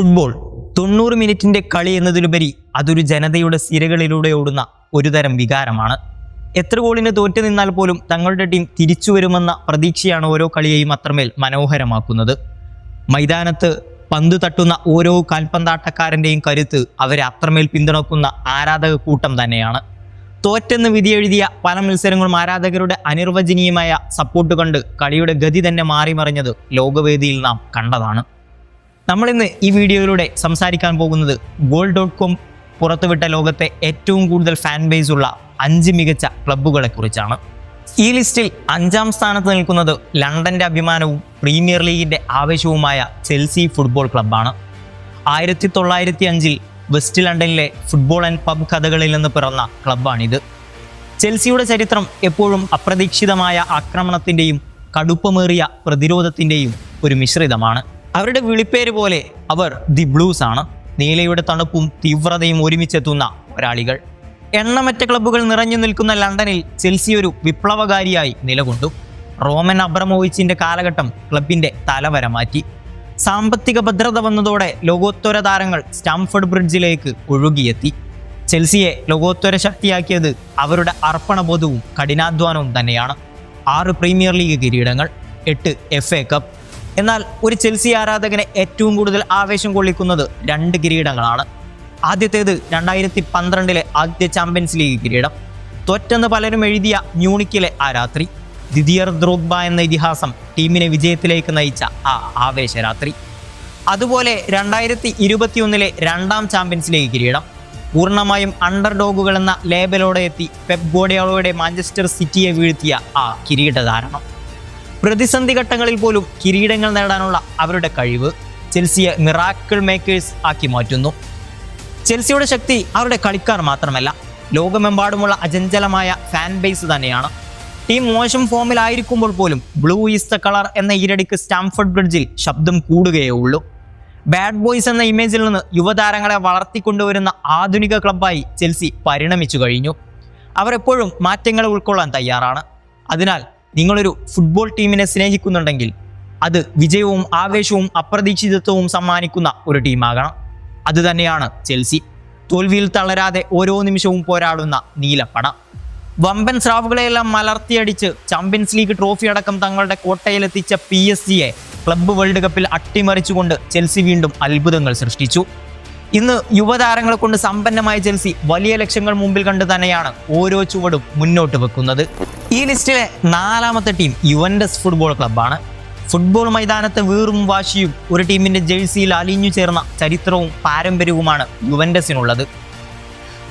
Football. തൊണ്ണൂറ് മിനിറ്റിന്റെ കളി എന്നതിലുപരി അതൊരു ജനതയുടെ സിരകളിലൂടെ ഓടുന്ന ഒരുതരം വികാരമാണ്. എത്ര ഗോളിന് തോറ്റു നിന്നാൽ പോലും തങ്ങളുടെ ടീം തിരിച്ചു വരുമെന്ന പ്രതീക്ഷയാണ് ഓരോ കളിയെയും അത്രമേൽ മനോഹരമാക്കുന്നത്. മൈതാനത്ത് പന്ത് തട്ടുന്ന ഓരോ കാൽപന്താട്ടക്കാരന്റെയും കരുത്ത് അവരെ അത്രമേൽ പിന്തുണക്കുന്ന ആരാധക കൂട്ടം തന്നെയാണ്. തോറ്റെന്ന് വിധിയെഴുതിയ പല മത്സരങ്ങളും ആരാധകരുടെ അനിർവചനീയമായ സപ്പോർട്ട് കണ്ട് കളിയുടെ ഗതി തന്നെ മാറിമറിഞ്ഞത് ലോകവേദിയിൽ നാം കണ്ടതാണ്. നമ്മളിന്ന് ഈ വീഡിയോയിലൂടെ സംസാരിക്കാൻ പോകുന്നത് ഗോൾ ഡോട്ട് കോം പുറത്തുവിട്ട ലോകത്തെ ഏറ്റവും കൂടുതൽ ഫാൻ ബേസ് ഉള്ള അഞ്ച് മികച്ച ക്ലബ്ബുകളെ കുറിച്ചാണ് ഈ ലിസ്റ്റിൽ അഞ്ചാം സ്ഥാനത്ത് നിൽക്കുന്നത് ലണ്ടന്റെ അഭിമാനവും പ്രീമിയർ ലീഗിന്റെ ആവേശവുമായ ചെൽസി ഫുട്ബോൾ ക്ലബ്ബാണ് ആയിരത്തി തൊള്ളായിരത്തി അഞ്ചിൽ വെസ്റ്റ് ലണ്ടനിലെ ഫുട്ബോൾ ആൻഡ് പബ് കഥകളിൽ നിന്ന് പിറന്ന ക്ലബ്ബാണിത് ചെൽസിയുടെ ചരിത്രം എപ്പോഴും അപ്രതീക്ഷിതമായ ആക്രമണത്തിന്റെയും കടുപ്പമേറിയ പ്രതിരോധത്തിന്റെയും ഒരു മിശ്രിതമാണ്. അവരുടെ വിളിപ്പേര് പോലെ അവർ ദി ബ്ലൂസ് ആണ്. നീലയുടെ തണുപ്പും തീവ്രതയും ഒരുമിച്ചെത്തുന്ന ഒരാളികൾ. എണ്ണമറ്റ ക്ലബ്ബുകൾ നിറഞ്ഞു നിൽക്കുന്ന ലണ്ടനിൽ ചെൽസി ഒരു വിപ്ലവകാരിയായി നിലകൊണ്ടു. റോമൻ അബ്രമോവിച്ചിന്റെ കാലഘട്ടം ക്ലബിന്റെ തലവര മാറ്റി സാമ്പത്തിക ഭദ്രത വന്നതോടെ ലോകോത്തര താരങ്ങൾ സ്റ്റാംഫോർഡ് ബ്രിഡ്ജിലേക്ക് ഒഴുകിയെത്തി. ചെൽസിയെ ലോകോത്തര ശക്തിയാക്കിയത് അവരുടെ അർപ്പണബോധവും കഠിനാധ്വാനവും തന്നെയാണ്. ആറ് പ്രീമിയർ ലീഗ് കിരീടങ്ങൾ എട്ട് എഫ് എ കപ്പ് എന്നാൽ ഒരു ചെൽസി ആരാധകനെ ഏറ്റവും കൂടുതൽ ആവേശം കൊള്ളിക്കുന്നത് രണ്ട് കിരീടങ്ങളാണ്. ആദ്യത്തേത് രണ്ടായിരത്തി പന്ത്രണ്ടിലെ ആദ്യ ചാമ്പ്യൻസ് ലീഗ് കിരീടം. തോറ്റെന്ന് പലരും എഴുതിയ മ്യൂണിക്കിലെ ആ രാത്രി. ദിദിയർ ദ്രോഗ്ബ എന്ന ഇതിഹാസം ടീമിനെ വിജയത്തിലേക്ക് നയിച്ച ആ ആവേശരാത്രി അതുപോലെ രണ്ടായിരത്തി ഇരുപത്തിയൊന്നിലെ രണ്ടാം ചാമ്പ്യൻസ് ലീഗ് കിരീടം. പൂർണമായും അണ്ടർ ഡോഗുകൾ എന്ന ലേബലോടെ എത്തി പെപ് മാഞ്ചസ്റ്റർ സിറ്റിയെ വീഴ്ത്തിയ ആ കിരീടധാരണം പ്രതിസന്ധി ഘട്ടങ്ങളിൽ പോലും കിരീടങ്ങൾ നേടാനുള്ള അവരുടെ കഴിവ് ചെൽസിയെ മിറാക്കിൾ മേക്കേഴ്സ് ആക്കി മാറ്റുന്നു. ചെൽസിയുടെ ശക്തി അവരുടെ കളിക്കാർ മാത്രമല്ല ലോകമെമ്പാടുമുള്ള അചഞ്ചലമായ ഫാൻ ബേസ് തന്നെയാണ്. ടീം മോശം ഫോമിലായിരിക്കുമ്പോൾ പോലും ബ്ലൂ ഈസ് ദ കളർ എന്ന ഈരടിക്ക് സ്റ്റാംഫർഡ് ബ്രിഡ്ജിൽ ശബ്ദം കൂടുകയേ ഉള്ളൂ. ബാഡ് ബോയ്സ് എന്ന ഇമേജിൽ നിന്ന് യുവതാരങ്ങളെ വളർത്തിക്കൊണ്ടുവരുന്ന ആധുനിക ക്ലബ്ബായി ചെൽസി പരിണമിച്ചു കഴിഞ്ഞു. അവർ എപ്പോഴും മാറ്റങ്ങളെ ഉൾക്കൊള്ളാൻ തയ്യാറാണ്. അതിനാൽ നിങ്ങളൊരു ഫുട്ബോൾ ടീമിനെ സ്നേഹിക്കുന്നുണ്ടെങ്കിൽ അത് വിജയവും ആവേശവും അപ്രതീക്ഷിതത്വവും സമ്മാനിക്കുന്ന ഒരു ടീമാകണം അതുതന്നെയാണ് ചെൽസി. തോൽവിയിൽ തളരാതെ ഓരോ നിമിഷവും പോരാടുന്ന നീലപ്പട വമ്പൻ സ്രാവുകളെയെല്ലാം മലർത്തിയടിച്ച് ചാമ്പ്യൻസ് ലീഗ് ട്രോഫി അടക്കം തങ്ങളുടെ കോട്ടയിലെത്തിച്ച പി എസ് ജിയെ ക്ലബ്ബ് വേൾഡ് കപ്പിൽ അട്ടിമറിച്ചുകൊണ്ട് ചെൽസി വീണ്ടും അത്ഭുതങ്ങൾ സൃഷ്ടിച്ചു. ഇന്ന് യുവതാരങ്ങളെ കൊണ്ട് സമ്പന്നമായ ചെൽസി വലിയ ലക്ഷ്യങ്ങൾ മുമ്പിൽ കണ്ട് തന്നെയാണ് ഓരോ ചുവടും മുന്നോട്ട് വെക്കുന്നത്. ഈ ലിസ്റ്റിലെ നാലാമത്തെ ടീം യുവൻഡസ് ഫുട്ബോൾ ക്ലബ്ബാണ്. ഫുട്ബോൾ മൈതാനത്തെ വീറും വാശിയും ഒരു ടീമിന്റെ ജേഴ്സിയിൽ അലിഞ്ഞു ചേർന്ന ചരിത്രവും പാരമ്പര്യവുമാണ് യുവൻഡസിനുള്ളത്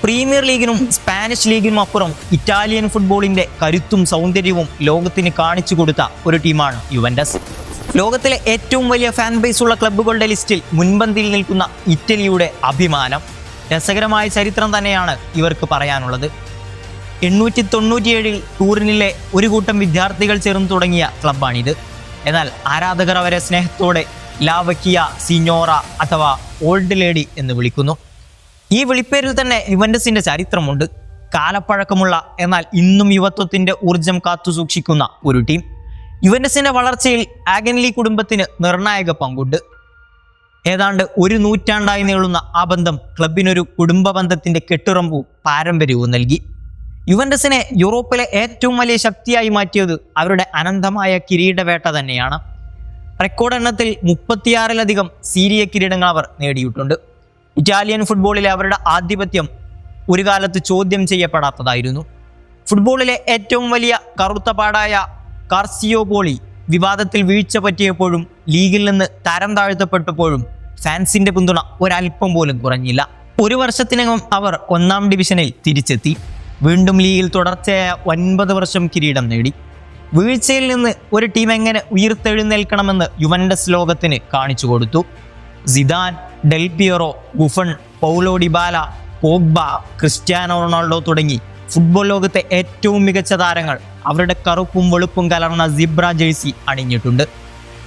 പ്രീമിയർ ലീഗിനും സ്പാനിഷ് ലീഗിനും അപ്പുറം ഇറ്റാലിയൻ ഫുട്ബോളിന്റെ കരുത്തും സൗന്ദര്യവും ലോകത്തിന് കാണിച്ചു കൊടുത്ത ഒരു ടീമാണ് യുവൻഡസ് ലോകത്തിലെ ഏറ്റവും വലിയ ഫാൻ ബേസ് ഉള്ള ക്ലബ്ബുകളുടെ ലിസ്റ്റിൽ മുൻപന്തിയിൽ നിൽക്കുന്ന ഇറ്റലിയുടെ അഭിമാനം രസകരമായ ചരിത്രം തന്നെയാണ് ഇവർക്ക് പറയാനുള്ളത്. എണ്ണൂറ്റി തൊണ്ണൂറ്റിയേഴിൽ ടൂറിനിലെ ഒരു കൂട്ടം വിദ്യാർത്ഥികൾ ചേർന്ന് തുടങ്ങിയ ക്ലബ്ബാണിത് എന്നാൽ ആരാധകർ അവരെ സ്നേഹത്തോടെ ലാവക്കിയ സിനോറ അഥവാ ഓൾഡ് ലേഡി എന്ന് വിളിക്കുന്നു. ഈ വിളിപ്പേരിൽ തന്നെ യുവൻഡസിന്റെ ചരിത്രമുണ്ട്. കാലപ്പഴക്കമുള്ള എന്നാൽ ഇന്നും യുവത്വത്തിന്റെ ഊർജം കാത്തു സൂക്ഷിക്കുന്ന ഒരു ടീം. യുവൻഡസിന്റെ വളർച്ചയിൽ ആഗൻലി കുടുംബത്തിന് നിർണായക പങ്കുണ്ട്. ഏതാണ്ട് ഒരു നൂറ്റാണ്ടായി നീളുന്ന ആ ബന്ധം ക്ലബിനൊരു കുടുംബ ബന്ധത്തിന്റെ കെട്ടുറമ്പും പാരമ്പര്യവും നൽകി. യുവൻഡസിനെ യൂറോപ്പിലെ ഏറ്റവും വലിയ ശക്തിയായി മാറ്റിയത് അവരുടെ അനന്തമായ കിരീടവേട്ട തന്നെയാണ്. റെക്കോർഡ് എണ്ണത്തിൽ മുപ്പത്തിയാറിലധികം സീരിയ കിരീടങ്ങൾ അവർ നേടിയിട്ടുണ്ട്. ഇറ്റാലിയൻ ഫുട്ബോളിലെ അവരുടെ ആധിപത്യം ഒരു കാലത്ത് ചോദ്യം ചെയ്യപ്പെടാത്തതായിരുന്നു. ഫുട്ബോളിലെ ഏറ്റവും വലിയ കറുത്ത പാടായ കാർസിയോപോളി വിവാദത്തിൽ വീഴ്ച പറ്റിയപ്പോഴും ലീഗിൽ നിന്ന് തരം താഴ്ത്തപ്പെട്ടപ്പോഴും ഫാൻസിന്റെ പിന്തുണ ഒരൽപ്പം പോലും കുറഞ്ഞില്ല. ഒരു വർഷത്തിനകം അവർ ഒന്നാം ഡിവിഷനിൽ തിരിച്ചെത്തി. വീണ്ടും ലീഗിൽ തുടർച്ചയായ ഒൻപത് വർഷം കിരീടം നേടി. വീഴ്ചയിൽ നിന്ന് ഒരു ടീം എങ്ങനെ ഉയർത്തെഴുന്നേൽക്കണമെന്ന് യുവൻഡസ് ലോകത്തിന് കാണിച്ചു കൊടുത്തു. Zidane Del Piero Buffon Paulo Dybala Pogba Cristiano Ronaldo തുടങ്ങി ഫുട്ബോൾ ലോകത്തെ ഏറ്റവും മികച്ച താരങ്ങൾ അവരുടെ കറുപ്പും വെളുപ്പും കലർന്ന സിബ്ര ജേഴ്സി അണിഞ്ഞിട്ടുണ്ട്.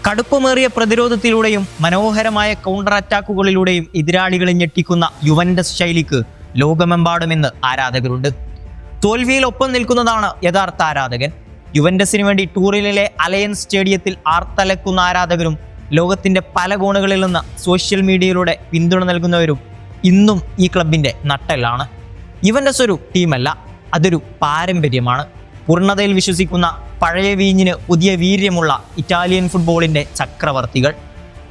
കടുപ്പമേറിയ പ്രതിരോധത്തിലൂടെയും മനോഹരമായ കൗണ്ടർ അറ്റാക്കുകളിലൂടെയും എതിരാളികളെ ഞെട്ടിക്കുന്ന യുവൻഡസ് ശൈലിക്ക് ലോകമെമ്പാടുമെന്ന് ആരാധകരുണ്ട്. തോൽവിയിൽ ഒപ്പം നിൽക്കുന്നതാണ് യഥാർത്ഥ ആരാധകൻ. യുവൻഡസിന് വേണ്ടി ടൂറിലെ അലയൻസ് സ്റ്റേഡിയത്തിൽ ആർത്തലക്കുന്ന ആരാധകരും ലോകത്തിന്റെ പല കോണുകളിൽ നിന്ന് സോഷ്യൽ മീഡിയയിലൂടെ പിന്തുണ നൽകുന്നവരും ഇന്നും ഈ ക്ലബിന്റെ നട്ടെല്ലാണ്. ഇവന്റെസ് ഒരു ടീമല്ല. അതൊരു പാരമ്പര്യമാണ്. പൂർണതയിൽ വിശ്വസിക്കുന്ന പഴയ വീഞ്ഞിന് പുതിയ വീര്യമുള്ള ഇറ്റാലിയൻ ഫുട്ബോളിന്റെ ചക്രവർത്തികൾ.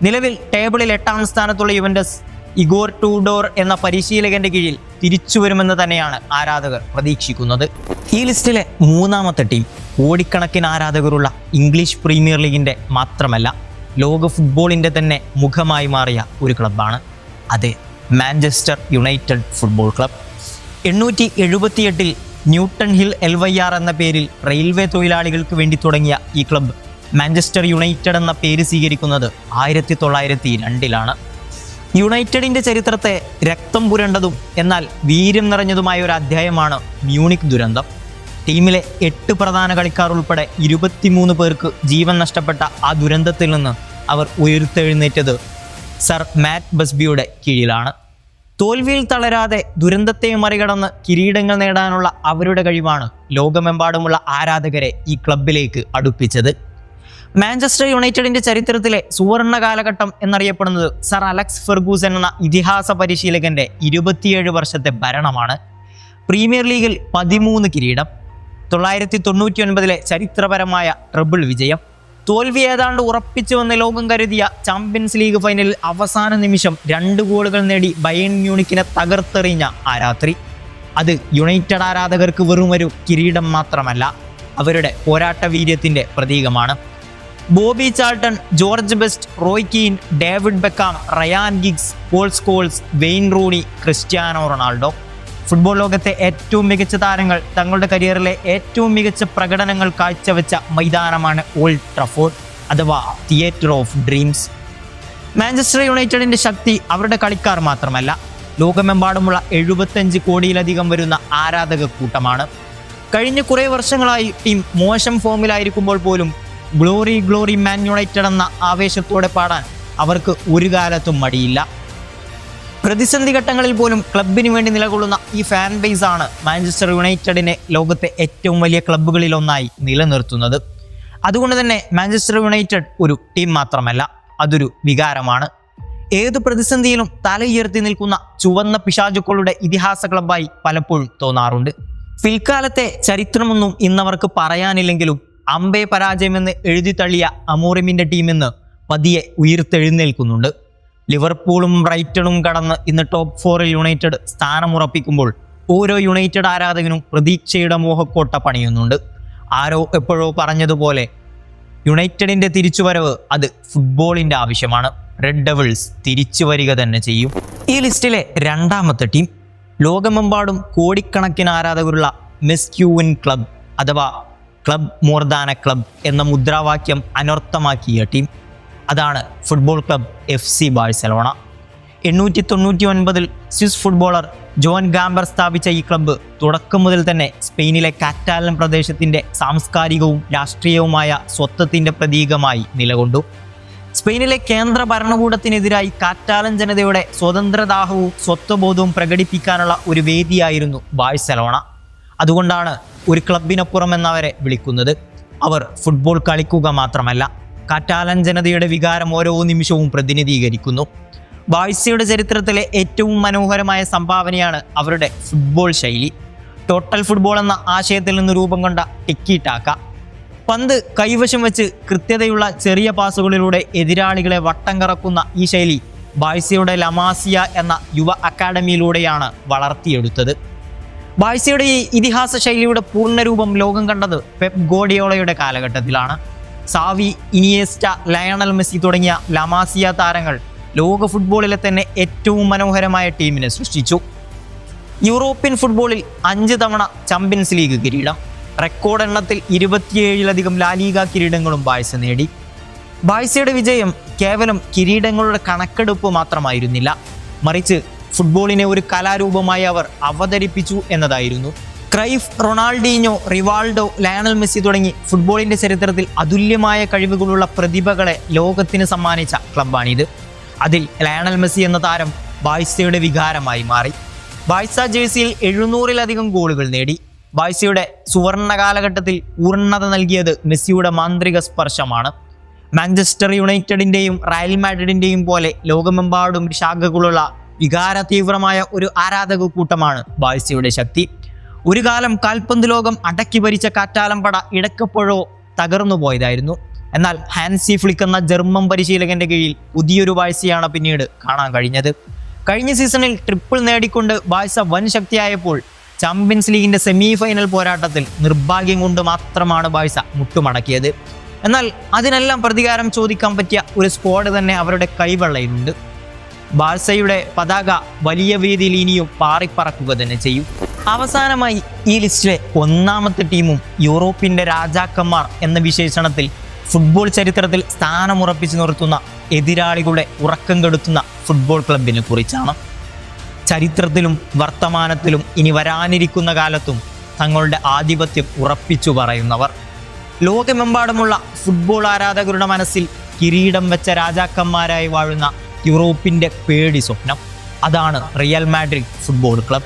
നിലവിൽ ടേബിളിൽ എട്ടാം സ്ഥാനത്തുള്ള യുവൻഡസ് ഇഗോർ ടൂഡോർ എന്ന പരിശീലകന്റെ കീഴിൽ തിരിച്ചു വരുമെന്ന് തന്നെയാണ് ആരാധകർ പ്രതീക്ഷിക്കുന്നത്. ഈ ലിസ്റ്റിലെ മൂന്നാമത്തെ ടീം കോടിക്കണക്കിന് ആരാധകരുള്ള ഇംഗ്ലീഷ് പ്രീമിയർ ലീഗിന്റെ മാത്രമല്ല ലോക ഫുട്ബോളിന്റെ തന്നെ മുഖമായി മാറിയ ഒരു ക്ലബ്ബാണ്. അതെ മാഞ്ചസ്റ്റർ യുണൈറ്റഡ് ഫുട്ബോൾ ക്ലബ്. എണ്ണൂറ്റി എഴുപത്തിയെട്ടിൽ Newton Heath L Y R എന്ന പേരിൽ റെയിൽവേ തൊഴിലാളികൾക്ക് വേണ്ടി തുടങ്ങിയ ഈ ക്ലബ്ബ് മാഞ്ചസ്റ്റർ യുണൈറ്റഡ് എന്ന പേര് സ്വീകരിക്കുന്നത് ആയിരത്തി തൊള്ളായിരത്തി രണ്ടിലാണ്. യുണൈറ്റഡിന്റെ ചരിത്രത്തെ രക്തം പുരണ്ടതും എന്നാൽ വീര്യം നിറഞ്ഞതുമായ ഒരു അധ്യായമാണ് മ്യൂണിക് ദുരന്തം. ടീമിലെ എട്ട് പ്രധാന കളിക്കാർ ഉൾപ്പെടെ ഇരുപത്തിമൂന്ന് പേർക്ക് ജീവൻ നഷ്ടപ്പെട്ട ആ ദുരന്തത്തിൽ നിന്ന് അവർ ഉയർത്തെഴുന്നേറ്റത് സർ മാറ്റ് ബസ്ബിയുടെ കീഴിലാണ്. തോൽവിയിൽ തളരാതെ ദുരന്തത്തെ മറികടന്ന് കിരീടങ്ങൾ നേടാനുള്ള അവരുടെ കഴിവാണ് ലോകമെമ്പാടുമുള്ള ആരാധകരെ ഈ ക്ലബിലേക്ക് അടുപ്പിച്ചത്. മാഞ്ചസ്റ്റർ യുണൈറ്റഡിന്റെ ചരിത്രത്തിലെ സുവർണ കാലഘട്ടം എന്നറിയപ്പെടുന്നത് സർ അലക്സ് ഫെർഗൂസൻ എന്ന ഇതിഹാസ പരിശീലകന്റെ ഇരുപത്തിയേഴ് വർഷത്തെ ഭരണമാണ്. പ്രീമിയർ ലീഗിൽ പതിമൂന്ന് കിരീടം തൊള്ളായിരത്തി തൊണ്ണൂറ്റി ഒൻപതിലെ ചരിത്രപരമായ ട്രബിൾ വിജയം തോൽവി ഏതാണ്ട് ഉറപ്പിച്ചുവെന്ന് ലോകം കരുതിയ ചാമ്പ്യൻസ് ലീഗ് ഫൈനലിൽ അവസാന നിമിഷം രണ്ട് ഗോളുകൾ നേടി ബയൺ മ്യൂണിക്കിനെ തകർത്തെറിഞ്ഞ ആ രാത്രി. അത് യുണൈറ്റഡ് ആരാധകർക്ക് വെറും ഒരു കിരീടം മാത്രമല്ല അവരുടെ പോരാട്ട വീര്യത്തിന്റെ പ്രതീകമാണ്. Bobby Charlton George Best Roy Keane David Beckham Ryan Giggs Paul Scholes Wayne Rooney Cristiano Ronaldo. Football ലോകത്തെ ഏറ്റവും മികച്ച താരങ്ങൾ തങ്ങളുടെ കരിയറിലെ ഏറ്റവും മികച്ച പ്രകടനങ്ങൾ കാഴ്ചവെച്ച മൈതാനമാണ് ഓൾഡ് ട്രഫോർഡ് അഥവാ തിയേറ്റർ ഓഫ് ഡ്രീംസ്. മാഞ്ചസ്റ്റർ യുണൈറ്റഡിന്റെ ശക്തി അവരുടെ കളിക്കാർ മാത്രമല്ല ലോകമെമ്പാടുമുള്ള എഴുപത്തഞ്ച് കോടിയിലധികം വരുന്ന ആരാധക കൂട്ടമാണ്. കഴിഞ്ഞ കുറേ വർഷങ്ങളായി ടീം മോശം ഫോമിലായിരിക്കുമ്പോൾ പോലും ഗ്ലോറി ഗ്ലോറി മാൻ യുണൈറ്റഡ് എന്ന ആവേശത്തോടെ പാടാൻ അവർക്ക് ഒരു കാലത്തും മടിയില്ല. പ്രതിസന്ധി ഘട്ടങ്ങളിൽ പോലും ക്ലബിന് വേണ്ടി നിലകൊള്ളുന്ന ഈ ഫാൻ ബേസ് ആണ് മാഞ്ചസ്റ്റർ യുണൈറ്റഡിനെ ലോകത്തെ ഏറ്റവും വലിയ ക്ലബ്ബുകളിൽ ഒന്നായി നിലനിർത്തുന്നത്. അതുകൊണ്ട് തന്നെ മാഞ്ചസ്റ്റർ യുണൈറ്റഡ് ഒരു ടീം മാത്രമല്ല അതൊരു വികാരമാണ്. ഏത് പ്രതിസന്ധിയിലും തലയുയർത്തി നിൽക്കുന്ന ചുവന്ന പിശാചുക്കളുടെ ഇതിഹാസ ക്ലബ്ബായി പലപ്പോഴും തോന്നാറുണ്ട്. പിൽക്കാലത്തെ ചരിത്രമൊന്നും ഇന്നവർക്ക് പറയാനില്ലെങ്കിലും അമ്പേ പരാജയമെന്ന് എഴുതി തള്ളിയ അമോറിമിന്റെ ടീമെന്ന് പതിയെ ഉയർത്തെഴുന്നേൽക്കുന്നുണ്ട്. ലിവർപൂളും ബ്രൈറ്റണും കടന്ന് ഇന്ന് ടോപ്പ് ഫോറിൽ യുണൈറ്റഡ് സ്ഥാനമുറപ്പിക്കുമ്പോൾ ഓരോ യുണൈറ്റഡ് ആരാധകനും പ്രതീക്ഷയുടെ മോഹക്കോട്ട പണിയുന്നുണ്ട്. ആരോ എപ്പോഴോ പറഞ്ഞതുപോലെ യുണൈറ്റഡിന്റെ തിരിച്ചുവരവ് അത് ഫുട്ബോളിന്റെ ആവശ്യമാണ്. റെഡ് ഡെവിൾസ് തിരിച്ചു വരിക തന്നെ ചെയ്യും. ഈ ലിസ്റ്റിലെ രണ്ടാമത്തെ ടീം ലോകമെമ്പാടും കോടിക്കണക്കിന് ആരാധകരുള്ള മെസ്ക്യൂവിൻ ക്ലബ് അഥവാ club more than a club എന്ന മുദ്രാവാക്യം അനർത്ഥമാക്കിയ ടീം. അതാണ് football club F C Barcelona. എണ്ണൂറ്റി തൊണ്ണൂറ്റി ഒൻപതിൽ സ്വിസ് ഫുട്ബോളർ ജോൺ ഗാംബർ സ്ഥാപിച്ച ഈ ക്ലബ്ബ് തുടക്കം മുതൽ തന്നെ സ്പെയിനിലെ കാറ്റാലൻ പ്രദേശത്തിന്റെ സാംസ്കാരികവും രാഷ്ട്രീയവുമായ സ്വത്വത്തിന്റെ പ്രതീകമായി നിലകൊണ്ടു. സ്പെയിനിലെ കേന്ദ്ര ഭരണകൂടത്തിനെതിരായി കാറ്റാലൻ ജനതയുടെ സ്വതന്ത്രദാഹവും സ്വത്വബോധവും പ്രകടിപ്പിക്കാനുള്ള ഒരു വേദിയായിരുന്നു ബാഴ്സലോണ. അതുകൊണ്ടാണ് ഒരു ക്ലബിനപ്പുറം എന്നവരെ വിളിക്കുന്നത്. അവർ ഫുട്ബോൾ കളിക്കുക മാത്രമല്ല കാറ്റാലൻ ജനതയുടെ വികാരം ഓരോ നിമിഷവും പ്രതിനിധീകരിക്കുന്നു. ബാഴ്സയുടെ ചരിത്രത്തിലെ ഏറ്റവും മനോഹരമായ സംഭാവനയാണ് അവരുടെ ഫുട്ബോൾ ശൈലി. ടോട്ടൽ ഫുട്ബോൾ എന്ന ആശയത്തിൽ നിന്ന് രൂപം കൊണ്ട ടിക്കി പന്ത് കൈവശം വെച്ച് കൃത്യതയുള്ള ചെറിയ പാസുകളിലൂടെ എതിരാളികളെ വട്ടം കറക്കുന്ന ഈ ശൈലി ബാഴ്സയുടെ ലമാസിയ എന്ന യുവ അക്കാഡമിയിലൂടെയാണ് വളർത്തിയെടുത്തത്. ബാഴ്സയുടെ ഈ ഇതിഹാസ ശൈലിയുടെ പൂർണരൂപം ലോകം കണ്ടത് പെപ് ഗോഡിയോളയുടെ കാലഘട്ടത്തിലാണ്. സാവി ഇനിയേസ്റ്റ ലയണൽ മെസ്സി തുടങ്ങിയ ലമാസിയ താരങ്ങൾ ലോക ഫുട്ബോളിലെ തന്നെ ഏറ്റവും മനോഹരമായ ടീമിനെ സൃഷ്ടിച്ചു. യൂറോപ്യൻ ഫുട്ബോളിൽ അഞ്ച് തവണ ചാമ്പ്യൻസ് ലീഗ് കിരീടം. റെക്കോർഡ് എണ്ണത്തിൽ ഇരുപത്തിയേഴിലധികം ലാലീഗ കിരീടങ്ങളും ബാഴ്സ നേടി. ബാഴ്സയുടെ വിജയം കേവലം കിരീടങ്ങളുടെ കണക്കെടുപ്പ് മാത്രമായിരുന്നില്ല. മറിച്ച് ഫുട്ബോളിനെ ഒരു കലാരൂപമായി അവർ അവതരിപ്പിച്ചു എന്നതായിരുന്നു Cruyff Ronaldinho Rivaldo Lionel Messi തുടങ്ങി ഫുട്ബോളിന്റെ ചരിത്രത്തിൽ അതുല്യമായ കഴിവുകളുള്ള പ്രതിഭകളെ ലോകത്തിന് സമ്മാനിച്ച ക്ലബ്ബാണിത്. അതിൽ ലയണൽ മെസ്സി എന്ന താരം ബാഴ്സയുടെ വികാരമായി മാറി. ബാഴ്സ ജേഴ്സിയിൽ എഴുന്നൂറിലധികം ഗോളുകൾ നേടി. ബാഴ്സയുടെ സുവർണ കാലഘട്ടത്തിൽ പൂർണത നൽകിയത് മെസ്സിയുടെ മാന്ത്രിക സ്പർശമാണ്. മാഞ്ചസ്റ്റർ യുണൈറ്റഡിന്റെയും റയൽ മാഡ്രിഡിന്റെയും പോലെ ലോകമെമ്പാടും ശാഖകളുള്ള വികാര തീവ്രമായ ഒരു ആരാധക കൂട്ടമാണ് ബാഴ്സയുടെ ശക്തി. ഒരു കാലം കാൽപന്ത് ലോകം അടക്കി ഭരിച്ച കാറ്റാലമ്പട ഇടക്കപ്പോഴോ തകർന്നു പോയതായിരുന്നു. എന്നാൽ ഹാൻസി ഫ്ലിക്ക് എന്ന ജർമ്മൻ പരിശീലകന്റെ കീഴിൽ പുതിയൊരു ബാഴ്സയാണ് പിന്നീട് കാണാൻ കഴിഞ്ഞത്. കഴിഞ്ഞ സീസണിൽ ട്രിപ്പിൾ നേടിക്കൊണ്ട് ബാഴ്സ വൻ ശക്തിയായപ്പോൾ ചാമ്പ്യൻസ് ലീഗിന്റെ സെമി ഫൈനൽ പോരാട്ടത്തിൽ നിർഭാഗ്യം കൊണ്ട് മാത്രമാണ് ബാഴ്സ മുട്ടുമടക്കിയത്. എന്നാൽ അതിനെല്ലാം പ്രതികാരം ചോദിക്കാൻ പറ്റിയ ഒരു സ്ക്വാഡ് തന്നെ അവരുടെ കൈവെള്ളയിലുണ്ട്. ബാഴ്സയുടെ പതാക വലിയ വേദിയിൽ ഇനിയും പാറിപ്പറക്കുക തന്നെ ചെയ്യും. അവസാനമായി ഈ ലിസ്റ്റിലെ ഒന്നാമത്തെ ടീമും യൂറോപ്പിന്റെ രാജാക്കന്മാർ എന്ന വിശേഷണത്തിൽ ഫുട്ബോൾ ചരിത്രത്തിൽ സ്ഥാനമുറപ്പിച്ചു നിർത്തുന്ന എതിരാളികളുടെ ഉറക്കം കെടുത്തുന്ന ഫുട്ബോൾ ക്ലബിനെ കുറിച്ചാണ്. ചരിത്രത്തിലും വർത്തമാനത്തിലും ഇനി വരാനിരിക്കുന്ന കാലത്തും തങ്ങളുടെ ആധിപത്യം ഉറപ്പിച്ചു പറയുന്നവർ. ലോകമെമ്പാടുമുള്ള ഫുട്ബോൾ ആരാധകരുടെ മനസ്സിൽ കിരീടം വെച്ച രാജാക്കന്മാരായി വാഴുന്ന യൂറോപ്പിന്റെ പേടി സ്വപ്നം. അതാണ് റിയൽ മാഡ്രിഡ് ഫുട്ബോൾ ക്ലബ്.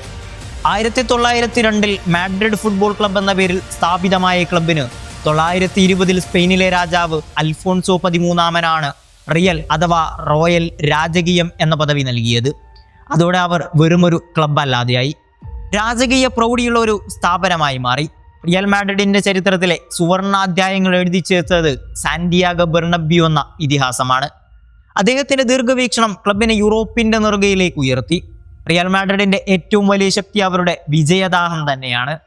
ആയിരത്തി തൊള്ളായിരത്തി രണ്ടിൽ മാഡ്രിഡ് ഫുട്ബോൾ ക്ലബ് എന്ന പേരിൽ സ്ഥാപിതമായ ക്ലബിന് തൊള്ളായിരത്തി ഇരുപതിൽ സ്പെയിനിലെ രാജാവ് അൽഫോൺസോ പതിമൂന്നാമനാണ് റിയൽ അഥവാ റോയൽ രാജകീയം എന്ന പദവി നൽകിയത്. അതോടെ അവർ വെറുമൊരു ക്ലബ് അല്ലാതെയായി രാജകീയ പ്രൗഢിയുള്ള ഒരു സ്ഥാപനമായി മാറി. റിയൽ മാഡ്രിഡിന്റെ ചരിത്രത്തിലെ സുവർണാധ്യായങ്ങൾ എഴുതി ചേർത്തത് സാന്റിയാഗോ ബെർണബ്യു എന്ന ഇതിഹാസമാണ്. അദ്ദേഹത്തിന്റെ ദീർഘവീക്ഷണം ക്ലബിനെ യൂറോപ്പിന്റെ നെറുകയിലേക്ക് ഉയർത്തി. റിയൽ മാഡ്രിഡിന്റെ ഏറ്റവും വലിയ ശക്തി അവരുടെ വിജയദാഹം തന്നെയാണ്.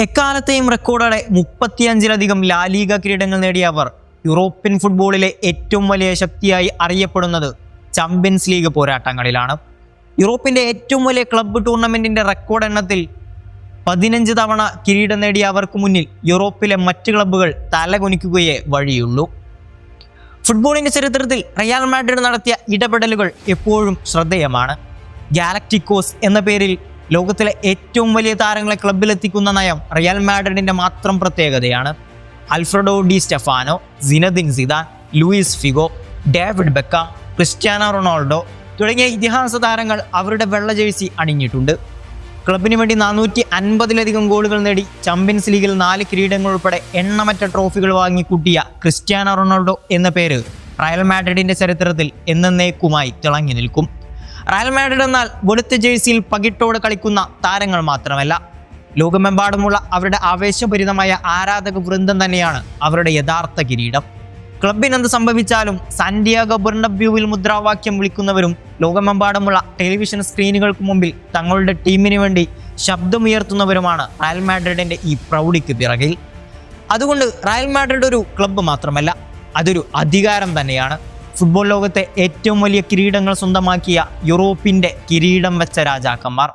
എക്കാലത്തെയും റെക്കോർഡോടെ മുപ്പത്തിയഞ്ചിലധികം ലാലീഗ കിരീടങ്ങൾ നേടിയ അവർ യൂറോപ്യൻ ഫുട്ബോളിലെ ഏറ്റവും വലിയ ശക്തിയായി അറിയപ്പെടുന്നത് ചാമ്പ്യൻസ് ലീഗ് പോരാട്ടങ്ങളിലാണ്. യൂറോപ്പിന്റെ ഏറ്റവും വലിയ ക്ലബ്ബ് ടൂർണമെന്റിന്റെ റെക്കോർഡ് എണ്ണത്തിൽ പതിനഞ്ച് തവണ കിരീടം നേടിയ അവർക്ക് മുന്നിൽ യൂറോപ്പിലെ മറ്റ് ക്ലബ്ബുകൾ തലകുനിക്കുകയേ വഴിയുള്ളൂ. ഫുട്ബോളിന്റെ ചരിത്രത്തിൽ റയാൽ മാഡ്രിഡ് നടത്തിയ ഇടപെടലുകൾ എപ്പോഴും ശ്രദ്ധേയമാണ്. ഗാലക്റ്റിക്കോസ് എന്ന പേരിൽ ലോകത്തിലെ ഏറ്റവും വലിയ താരങ്ങളെ ക്ലബിലെത്തിക്കുന്ന നയം റയൽ മാഡ്രിഡിന്റെ മാത്രം പ്രത്യേകതയാണ്. Alfredo Di Stefano Zinedine Zidane Luis Figo David Beckham Cristiano Ronaldo തുടങ്ങിയ ഇതിഹാസ താരങ്ങൾ അവരുടെ വെള്ള ജേഴ്സി അണിഞ്ഞിട്ടുണ്ട്. ക്ലബിന് വേണ്ടി നാനൂറ്റി അൻപതിലധികം ഗോളുകൾ നേടി ചാമ്പ്യൻസ് ലീഗിൽ നാല് കിരീടങ്ങൾ ഉൾപ്പെടെ എണ്ണമറ്റ ട്രോഫികൾ വാങ്ങി വാങ്ങിക്കൂട്ടിയ ക്രിസ്ത്യാനോ റൊണാൾഡോ എന്ന പേര് റയൽ മാഡ്രിഡിന്റെ ചരിത്രത്തിൽ എന്നേക്കുമായി തിളങ്ങി നിൽക്കും. റയൽ മാഡ്രിഡ് എന്നാൽ വെളുത്ത ജേഴ്സിയിൽ പകിട്ടോട് കളിക്കുന്ന താരങ്ങൾ മാത്രമല്ല. ലോകമെമ്പാടുമുള്ള അവരുടെ ആവേശഭരിതമായ ആരാധക വൃന്ദം തന്നെയാണ് അവരുടെ യഥാർത്ഥ കിരീടം. ക്ലബിനെന്ത് സംഭവിച്ചാലും സാന്റിയാഗോ ബെർണബ്യൂവിൽ മുദ്രാവാക്യം വിളിക്കുന്നവരും ലോകമെമ്പാടുമുള്ള ടെലിവിഷൻ സ്ക്രീനുകൾക്ക് മുമ്പിൽ തങ്ങളുടെ ടീമിന് വേണ്ടി ശബ്ദമുയർത്തുന്നവരുമാണ് റയൽ മാഡ്രിഡിന്റെ ഈ പ്രൗഢിക്ക് പിറകിൽ. അതുകൊണ്ട് റയൽ മാഡ്രിഡ് ഒരു ക്ലബ്ബ് മാത്രമല്ല അതൊരു അധികാരം തന്നെയാണ്. ഫുട്ബോൾ ലോകത്തെ ഏറ്റവും വലിയ കിരീടങ്ങൾ സ്വന്തമാക്കിയ യൂറോപ്പിന്റെ കിരീടം വെച്ച രാജാക്കന്മാർ.